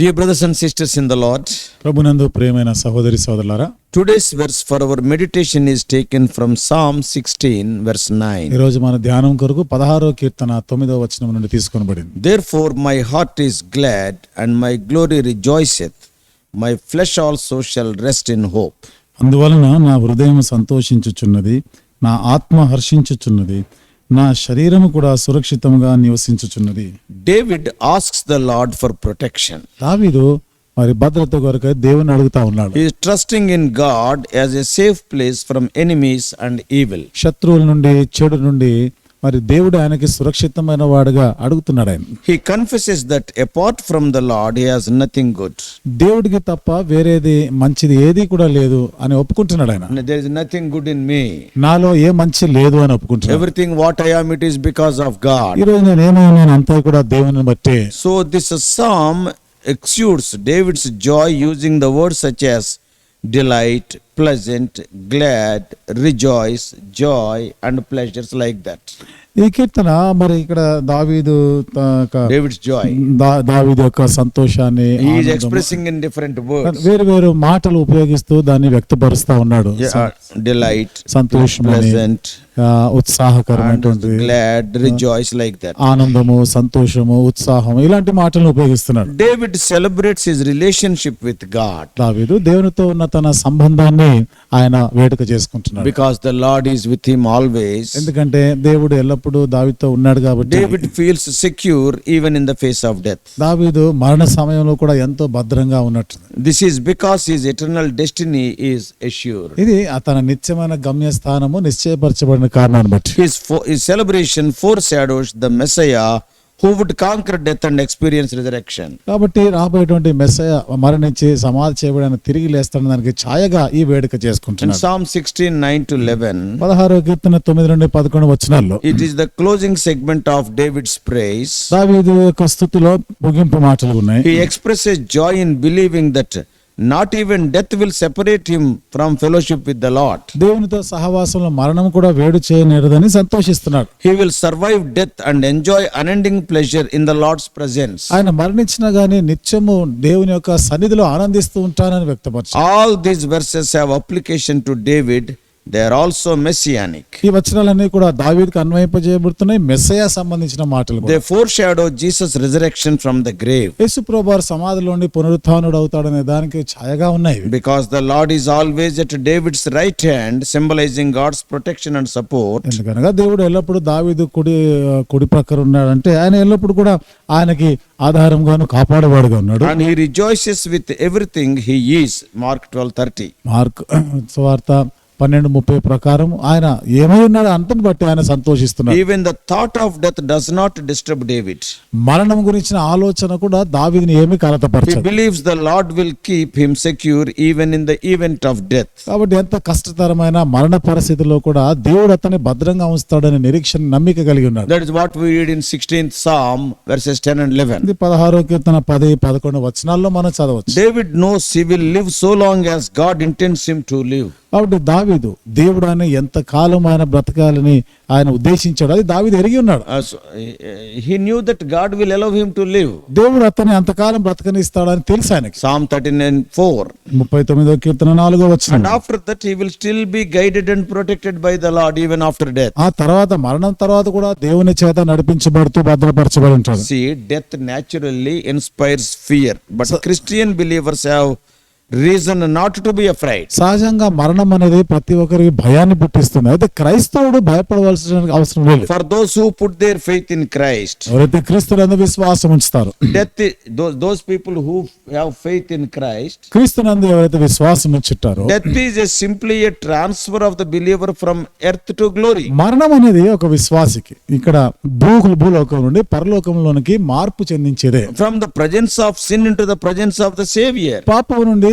Dear brothers and sisters in the lord ప్రభునందు ప్రేమైన సహోదరి సోదరులారా today's verse for our meditation is taken from psalm sixteen verse nine ఈ రోజు మన ధ్యానం కొరకు పదహారో కీర్తన తొమ్మిదో వచనం నుండి తీసుకొనబడింది. Therefore my heart is glad and my glory rejoice my flesh also shall rest in hope అందువలన నా హృదయం సంతోషించుచున్నది నా ఆత్మ హర్షించుచున్నది నా శరీరము కూడా సురక్షితంగా నివసించుచున్నది. David asks the lord for protection దావీదు మరి భద్రత కొరకు దేవుని అడుగుతా ఉన్నాడు. He trusting in God as a safe place from enemies and evil శత్రువుల నుండి చెడు నుండి మరి దేవుడు ఆయనకి సురక్షితమైన వాడుగా అడుగుతున్నాడు ఆయన. He that apart from the lord nothing good దేవుడికి తప్ప వేరేది మంచిది ఏది కూడా లేదు అని ఒప్పుకుంటున్నాడు ఆయన. నథింగ్ గుడ్ ఇన్ మీ నాలో ఏ మంచి లేదు అని ఒప్పుకుంటున్నాడు. Everything what I is because of God నేను ఏమైనా కూడా దేవుని బట్టి. So this psalm exudes David's joy using the word such as delight pleasant glad rejoice joy and pleasures like that ఈ కీర్తన మరి ఇక్కడ దావీదు డేవిడ్స్ జాయ్ దావీదు యొక్క సంతోషాన్ని ఎక్స్ప్రెసింగ్ ఇన్ డిఫరెంట్ వేరు వేరు మాటలు ఉపయోగిస్తూ దాన్ని వ్యక్తపరుస్తా ఉన్నాడు. డిలైట్ సంతోషం ప్లెజెంట్ ఉత్సాహకరమైన గ్లాడ్ లైక్ దట్ ఆనందము సంతోషము ఉత్సాహం ఇలాంటి మాటలను ఉపయోగిస్తున్నాడు. David celebrates his relationship with God దావీదు దేవునితో ఉన్న తన సంబంధాన్ని ఆయన వేడుక చేసుకుంటున్నాడు. Because the lord is with him always ఎందుకంటే దేవుడు ఎల్లప్పుడూ దావీదుతో ఉన్నాడు కాబట్టి David feels secure even in the face of death దావీదు మరణ సమయంలో కూడా ఎంతో భద్రంగా ఉన్నట్టు this is because his eternal destiny is assure ఇది అతని నిత్యమైన గమ్యస్థానము నిశ్చయపరచబడిన కారణాన్ని బట్టి. His his celebration foreshadows the Messiah who would conquer death and experience resurrection కాబట్టి రాబోయేటువంటి మెసయ మరణించి సమాధి చేయబడిన తిరిగి లేస్తాడని దానికి ఛాయగా ఈ వేడుక చేసుకుంటున్నాడు. Psalm sixteen nine to eleven పదహారు కీర్తన తొమ్మిది నుండి పదకొండు వచ్చినాల్లో it is the closing segment of David's praise దావీదు యొక్క ముగింపు మాటలు ఉన్నాయి. Express joy in believing that not even death will separate him from fellowship with the lord దేవునితో సహవాసంలో మరణం కూడా వేడు చేయనేరదని సంతోషిస్తున్నాడు. He will survive death and enjoy unending pleasure in the lord's presence ఆయన మరణించిన గాని నిత్యము దేవుని యొక్క సన్నిధిలో ఆనందిస్తూ ఉంటానని వ్యక్తపరచు all these verses have application to David they are also messianic ఈ వచనాలన్నీ కూడా దావీద్కి అన్వయింపజేయబడుతున్నాయి. మెస్సయా సంబంధించిన మాటలు they foreshadow Jesus resurrection from the grave యేసు ప్రభువార్ సమాధిలోని పునరుత్థానుడు అవుతాడనే దానికి ఛాయగా ఉన్నాయి. Because the Lord is always at David's right hand symbolising God's protection and support ఎందుకనగా దేవుడు ఎల్లప్పుడూ దావీదు కుడి కుడి ప్రక్కన ఉన్నాడంటే ఆయన ఎల్లప్పుడూ కూడా ఆయనకి ఆధారంగాను కాపాడవాడుగా ఉన్నాడు. And he rejoices with everything he is Mark twelve thirty Mark సువార్త పన్నెండు ముప్పై ప్రకారం ఆయన ఏమై ఉన్నాడు అంతను బట్టి ఆయన సంతోషిస్తున్నాడు. Even thought of death does not disturb David మరణం గురించిన ఆలోచన కూడా దావీదుని ఏమి కలతపరచదు. Believes the lord will keep him secure even in the event of death ఎంత కష్టతరమైన మరణ పరిస్థితిలో కూడా దేవుడు అతన్ని భద్రంగా ఉంచుతాడనే నిరీక్షణ నమ్మిక కలిగి ఉన్నాడు. That is what we read in 16th psalm verses 10 and 11 ఇది 16 కీర్తన 10 వచనాల్లో మనం చదవచ్చు. David know civil live so long as God intends him to live కాబట్టి దావిదు దేవుడు ఆయన ఎంత కాలం ఆయన బ్రతకాలని ఆయన ఉద్దేశించాడు. అది దావిదు ఎరిగి ఉన్నాడు. He knew that God will allow him to live దేవుడు అతను ఎంతకాలం బ్రతకనిస్తాడు అని తెలుసు ఆయనకి. సామ్ థర్టీ నైన్ ఫోర్ ముప్పై తొమ్మిదో కీర్తన నాలుగో వచ్చిన after that he will still be guided and protected by the lord even after death ఆ తర్వాత మరణం తర్వాత కూడా దేవుని చేత నడిపించబడుతూ భద్రపరచబడి ఉంటాడు. Death naturally inspires fear but Christian believers have reason not to be afraid సహజంగా మరణం అనేది ప్రతి ఒక్కరికి భయాన్ని పుట్టిస్తుంది. అయితే క్రైస్తవుడు భయపడవలసిన అవసరం లేదు. For those who put their faith in Christ ఎవరైతే క్రీస్తుని అందు విశ్వాసం ఉంచుతారు. Death those people who have faith in Christ క్రీస్తు అందు ఎవరైతే విశ్వాసం ఉంచుతారో death is a simply a transfer of the believer from earth to glory మరణం అనేది ఒక విశ్వాసికి ఇక్కడ భూకులు భూలోకం నుండి పరలోకంలోనికి మార్పు చెందించేదే. From the presence of sin into the presence of the saviour పాపం నుండి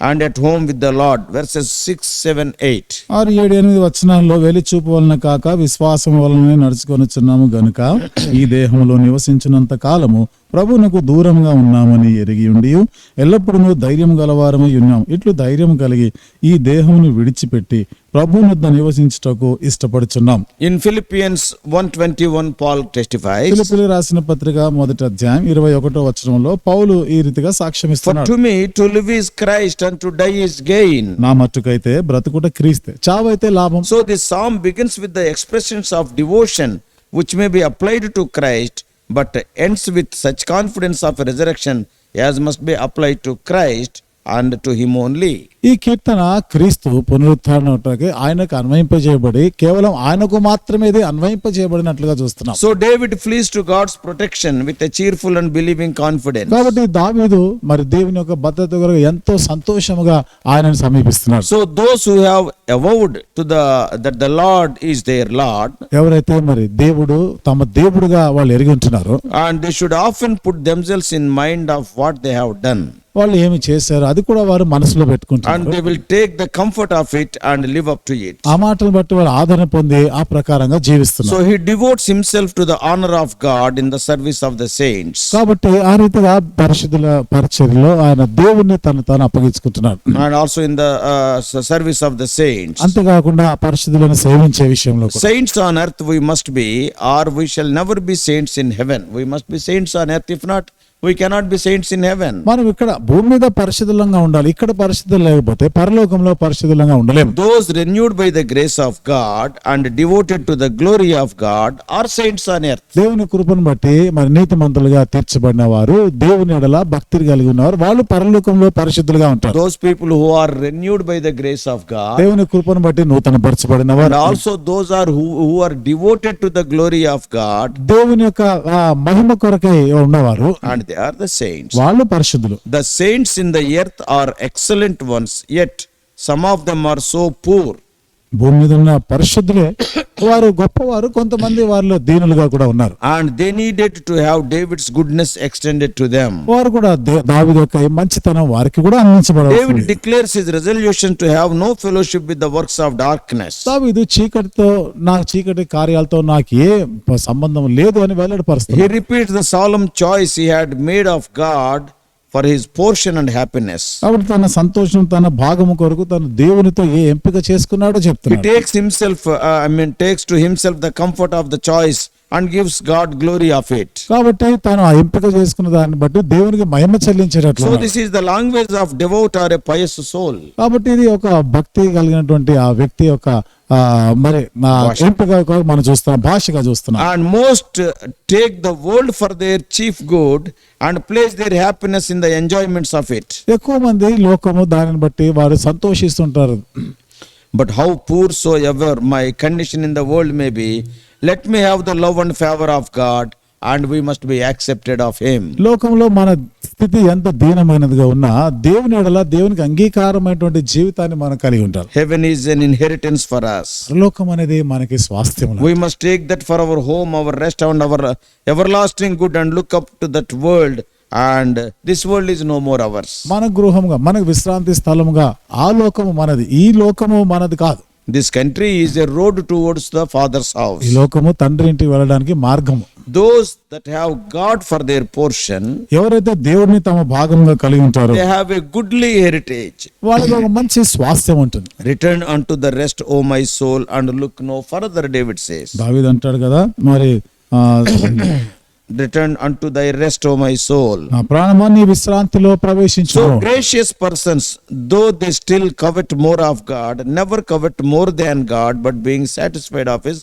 and at home with the lord verses six seven eight ఆరు ఏడు ఎనిమిది వచనాల్లో వెలి చూపు వలన కాక విశ్వాసం వలన నడుచుకొనుచున్నాము గనుక ఈ దేహంలో నివసించినంత కాలము ప్రభువునకు దూరంగా ఉన్నామని ఎరిగి ఉండి ఎల్లప్పుడూ ధైర్యం గలవారమై ఉన్నాం ఇట్లు ధైర్యం కలిగి ఈ దేహమును విడిచిపెట్టి ప్రభువునొద్ద నివసించుటకు ఇష్టపడుచున్నాం. In Philippians 1:21, Paul testifies, పిలుపులు రాసిన పత్రిక మొదటి అధ్యాయం ఇరవై ఒకటో వచనంలో పౌలు ఈ రీతిగా సాక్ష్యం ఇస్తున్నాడు. to me to live is Christ and to die is gain. నా మట్టుకైతే బ్రతుకుట క్రీస్తే. చావైతే లాభం. So this psalm begins with the expressions of devotion which may be applied to Christ, but ends with such confidence of resurrection as must be applied to Christ and to him only. ఈ కీర్తన క్రీస్తు పునరుత్థానకి ఆయనకు అన్వయింపజేయబడి కేవలం ఆయనకు మాత్రమే ఇది అన్వయింపజేయబడినట్లుగా చూస్తున్నాం So David flees to God's protection with a cheerful and believing confidence. కాబట్టి దావీదు మరి దేవుని యొక్క భద్రత కొరకు ఎంతో సంతోషముగా ఆయనను సమీపిస్తున్నాడు So those who have avowed to the that the Lord is their Lord, ఎవరైతే మరి దేవుడు తమ దేవుడుగా వాళ్ళు ఎరిగి ఉంటున్నారో and they should often put themselves in mind of what they have done, వాళ్ళు ఏమి చేశారు? అది కూడా వారు మనసులో పెట్టుకుంటారు. ఆ మాటలు బట్టి వారు ఆదరణ పొంది ఆ ప్రకారంగా జీవిస్తున్నారు. So devotes himself to the of God in the service of the saints కాబట్టి ఆ రీతిగా పరిశుద్ధుల పరిచర్యలో ఆయన దేవుణ్ణి తన తాను అప్పగించుకుంటున్నాడు. And also in the service of the saints అంతే కాకుండా పరిశుద్ధులను సేవించే విషయంలో saints on earth we must be or we shall never be saints in heaven we must be saints on earth if not we cannot be saints in heaven మనం ఇక్కడ భూమి మీద పరిశుద్ధంగా ఉండాలి. ఇక్కడ పరిస్థితులు లేకపోతే పరలోకంలో పరిశుద్ధంగా ఉండలేము. Those renewed by the grace of God and devoted to the glory of God are saints on earth దేవుని కృపను బట్టి మరి నీతి మంత్రులుగా తీర్చబడిన వారు దేవుని ఎడల భక్తి కలిగి ఉన్నవారు. వాళ్ళు పరలోకంలో పరిశుద్ధులుగా ఉంటారు. Those people who are renewed by the grace of God దేవుని కృపను బట్టి నూతన పరచబడిన వారు also those are who are devoted to the glory of God దేవుని యొక్క మహిమ కొరకై ఉన్నవారు. And they are the saints. వాళ్ళు పరిశుద్ధులు The saints in the earth are excellent ones, yet some of them are so poor. భూమి మీద ఉన్న పరిశుద్ధులే వారు గొప్పవారు కొంతమంది వారిలో దీనులుగా కూడా ఉన్నారు. And they needed to have David's goodness extended to them వారు కూడా దావి యొక్క మంచితనం వారికి కూడా అందించబడాలి David declares his resolution to have no fellowship with the works of darkness దావీదు చీకటితో నా చీకటి కార్యాలతో నాకు ఏ సంబంధం లేదు అని వెల్లడి పరిస్థితి he repeat the psalm choice he had made of God for his portion and happiness తన సంతోషం తన భాగం కొరకు తన దేవునితో ఏ ఎంపిక చేసుకున్నాడో చెప్తాడు I mean takes to himself the comfort of the choice and gives God glory of it కాబట్టి తాను ఆ ఎంపిక చేసుకున్న దాన్ని బట్టి దేవునికి మహిమ చెల్లించేటట్లు so this is the language of devout or a pious soul కాబట్టి ఇది ఒక భక్తి కలిగినటువంటి ఆ వ్యక్తి యొక్క మరి ఎంపిక మనం చూస్తున్నాం భాషగా చూస్తున్నాం. And most take the world for their chief good and place their happiness in the enjoyments of it ఎక్కువ మంది లోకము దానిని బట్టి వారు సంతోషిస్తుంటారు. But how poor soever my condition in the world may be, let me have the love and favor of God, and we must be accepted of Him. లోకంలో మన స్థితి ఎంత దీనమైనదిగా ఉన్నా దేవుని ఎడల దేవునికి అంగీకారమైనటువంటి జీవితాన్ని మనం కలిగి ఉంటాం Heaven is an inheritance for us. పరలోకం అనేది మనకి స్వాస్థ్యం We must take that for our home, our rest, and our uh, everlasting good, and look up to that world. And this world is no more ours. మన గృహముగా మనకు విశ్రాంతి స్థలముగా ఆ లోకము మనది ఈ లోకము మనది కాదు This country is a road towards the Father's ఈ house. లోకము తండ్రి ఇంటికి వెళ్ళడానికి మార్గము Those that have God for their portion, ఎవరైతే దేవుడిని తమ భాగంగా కలిగి ఉంటారో they have a goodly heritage. వాళ్ళకి ఒక మంచి స్వాస్థ్యం ఉంటుంది Return unto the rest, O my soul, and look no further, David says. దావీద్ అంటాడు కదా మరి Return unto thy rest, O my soul. నా ప్రాణమా నీ విశ్రాంతిలో ప్రవేశించు So gracious persons, though they still covet more of God, never covet more than God, but being satisfied of his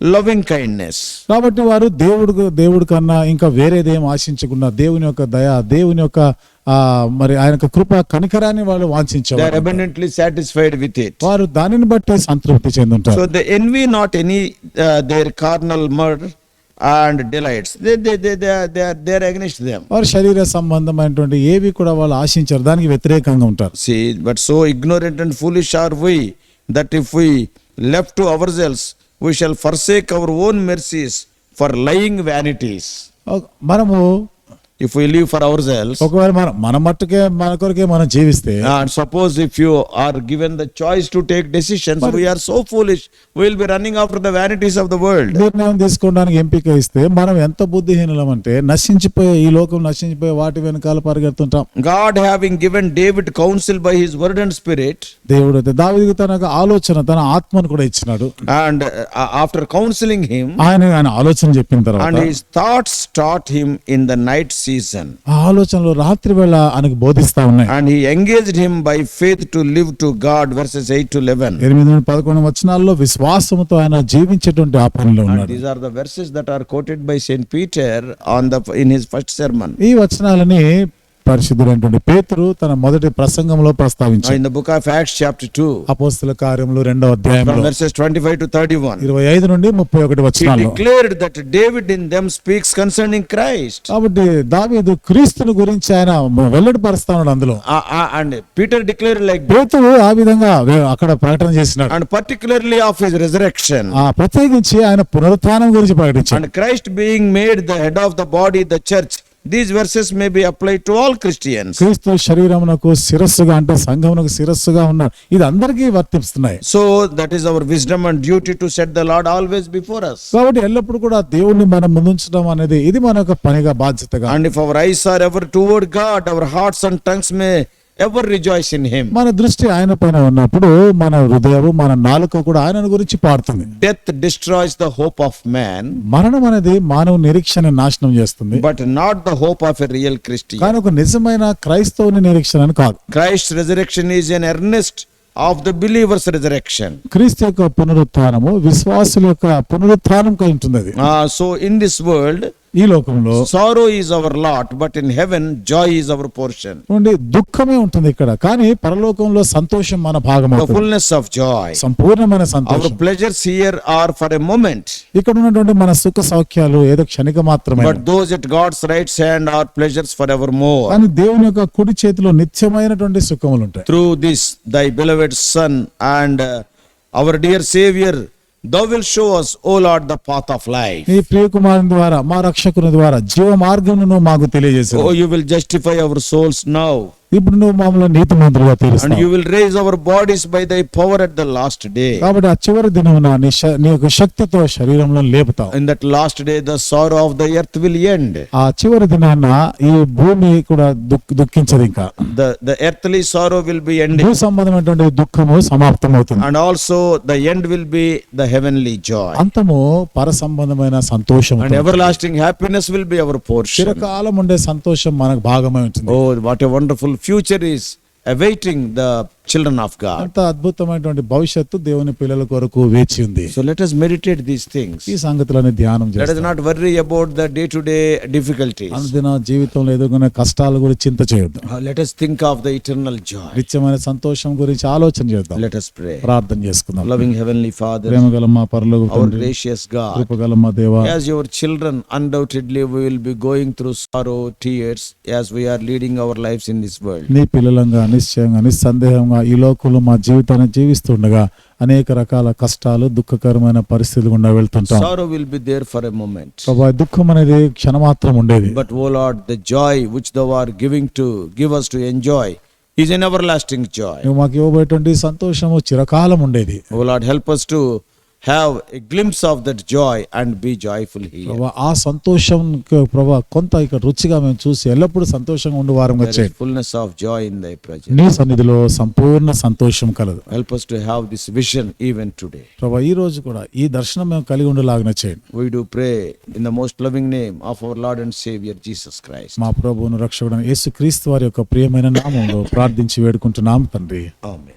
loving kindness. కాబట్టి వారు దేవుడు దేవుడి కన్నా ఇంకా వేరేదేం ఆశించకుండా దేవుని యొక్క దయ దేవుని యొక్క మరి ఆయన యొక్క కృప కనికరాన్ని వాళ్ళు వాంఛించేవారు abundantly satisfied with it. వారు దానిని బట్టే సంతృప్తి చెందుంటారు So they envy not any uh, their carnal and delights they're against them వారి శరీర సంబంధమైనటువంటి ఏవి కూడా వాళ్ళు ఆశించారు. దానికి వ్యతిరేకంగా ఉంటారు. See but so ignorant and foolish are we that if we left to our selves we shall forsake our own mercies for lying vanities మనము if we live for ourselves, ఒకవేళ మనం మన మట్టుకే మన కొరకే మనం జీవిస్తే and suppose if you are given the choice to take decisions, we are so foolish, we will be running after the vanities of the world. నిర్ణయం తీసుకోవడానికి ఎంపిక ఇస్తే మనం ఎంత బుద్ధిహీనులం అంటే నశించిపోయే ఈ లోకం నశించిపోయే వాటి వెనకాల పరిగెడుతుంటాం God having given David counsel by his word and spirit, దేవుడు అయితే దావిదికి తన ఆలోచన తన ఆత్మను కూడా ఇచ్చినాడు and uh, after counseling him, ఆయన ఆయన ఆలోచన చెప్పిన తర్వాత and his thoughts taught him in the night ఆ ఆలోచనలు రాత్రి వేళ ఆయనకు బోధిస్తా ఉన్నాయి And he engaged him by faith to live to God, verses 8 to 11. ఎనిమిది నుండి పదకొండు వచనాల్లో విశ్వాసంతో ఆయన జీవించేటువంటి ఆ పనిలో And ఉన్నాడు these are the verses that are quoted by Saint Peter on the in his first sermon. ఈ వచనాలని పరిశుద్ధుడైనటువంటి పేతురు తన మొదటి ప్రసంగంలో ప్రస్తావించు అపోస్తుల కార్యంలో రెండో అధ్యాయం ముప్పై ఒకటి వచ్చినింగ్ క్రైస్ట్ కాబట్టి దావీదు గురించి ఆయన వెల్లడి అందులో. అండ్ పీటర్ డిక్లేర్ లైక్ ఆ విధంగా అక్కడ ప్రకటన చేసిన and particularly of his resurrection ఆ ప్రత్యేకించి ఆయన పునరుత్నం గురించి ప్రకటించాడు. Christ being made head of the body the church these verses may be apply to all Christian క్రీస్తు శరీరమునకు శిరస్సుగా అంటే సంఘమునకు శిరస్సుగా ఉన్నారు. ఇది అందరికీ వర్తిస్తున్నాయి. So that is our wisdom and duty to set the Lord always before us కాబట్టి ఎల్లప్పుడూ కూడా దేవుణ్ణి మనం ముందుంచడం అనేది ఇది మనకు పనిగా బాధ్యతగా. And if our eyes are ever toward God our hearts and tongues may ever rejoice in him మన దృష్టి ఆయన పైన ఉన్నప్పుడు మన హృదయం మన నాలుక కూడా ఆయన గురించి పాడుతుంది. Death destroys the hope of man మరణం అనేది మానవ నిరీక్షణ నాశనం చేస్తుంది. But not the hope of a real Christian కానీ ఒక నిజమైన క్రైస్తవుని నిరీక్షణ అని కాదు. Christ resurrection is an earnest of the believers resurrection క్రీస్తు యొక్క పునరుత్థానము విశ్వాసుల యొక్క పునరుత్థానం కలుగుతుంది సో ఇన్ దిస్ వరల్డ్ ఈ లోకంలో sorrow is our lot but in heaven joy is our portion చూడండి దుఃఖమే ఉంటుంది ఇక్కడ. కానీ పరలోకంలో సంతోషం మన భాగం ఫుల్నెస్ ఆఫ్ జాయ్ సంపూర్ణమైన సంతోషం. Pleasure are for a moment ఇక్కడ ఉన్నటువంటి మన సుఖ సౌఖ్యాలు ఏదో క్షణిక మాత్రమే. But those it God's rights hand are pleasures for ever more అని దేవుని యొక్క కుడి చేతిలో నిత్యమైనటువంటి సుఖములు ఉంటాయి. Through this thy beloved son and our dear saviour thou will show us O Lord the path of life నీ ప్రియ కుమారుని ద్వారా మా రక్షకుని ద్వారా జీవ మార్గమును మాకు తెలియజేసావు O you will justify our souls now ఇప్పుడు నువ్వు మామూలు నీతి మంత్రులుగా తీరుస్తావు. Will raise our bodies by thy power at the last day కాబట్టి ఆ చివరి దినమున నీ నీ యొక్క శక్తితో శరీరంలో లేపుతావు. That last day the sorrow of the earth will end ఆ చివరి దినాన ఈ భూమి కూడా దుఃఖించదు ఇంకా. The the earthly sorrow will be end సంబంధమైనటువంటి దుఃఖము సమాప్తం అవుతుంది and also the end will be the heavenly joy అంతము పర సంబంధమైన సంతోషం and everlasting happiness will be our portion చిరకాలం ఉండే సంతోషం మనకు భాగమై ఉంటుంది. ఓ what a wonderful future is awaiting the children of God. అంత అద్భుతమైనటువంటి భవిష్యత్తు దేవుని పిల్లల కొరకు వేచి ఉంది So let us meditate these things. ఈ సంగతులని ధ్యానం Let us చేస్తాం not worry about the day to day difficulties. అనుదిన జీవితంలో ఎదుర్కొనే కష్టాల గురించి చింత చేయొద్దు Uh, Let us think of the eternal joy. నిత్యమైన సంతోషం గురించి ఆలోచన చేద్దాం Let us pray. ప్రార్థన చేసుకుందాం Loving Heavenly Father, ప్రేమగల మా పరలోక our తండ్రి gracious God, కృపగల మా దేవ as your children, undoubtedly we will be going through sorrow, tears, as we are leading our lives in this world. నీ పిల్లలంగా నిశ్చయంగా నిస్సందేహంగా భాగంగా ఈ లోకంలో మా జీవితాన్ని జీవిస్తుండగా అనేక రకాల కష్టాలు దుఃఖకరమైన పరిస్థితులు గుండా వెళ్తుంటాం. Sorrow will be there for a moment ప్రభువా దుఃఖం అనేది క్షణ మాత్రం ఉండేది. But O Lord the joy which the war giving to give us to enjoy is an ever lasting joy మాకు ఇవ్వబోయేటువంటి సంతోషము చిరకాలం ఉండేది. O Lord help us to have a glimpse of that joy and be joyful he ఆ సంతోషం ప్రభా కొంత ఇక్కడ రుచిగా మేము చూసి ఎల్లప్పుడూ సంతోషంగా ఉండే వారం వచ్చాయి fullness of joy in thy present నీ సన్నిధిలో సంపూర్ణ సంతోషం కలదు. Help us to have this vision even today ప్రభా ఈ రోజు కూడా ఈ దర్శనం మేము కలిగి ఉండలాగిన చేయండి. We do pray in the most loving name of our Lord and saviour Jesus Christ మా ప్రభువును రక్షకుడు యేసుక్రీస్తు వారి యొక్క ప్రియమైన నామంలో ప్రార్థించి వేడుకుంటున్నాము తండ్రి. ఆమేన్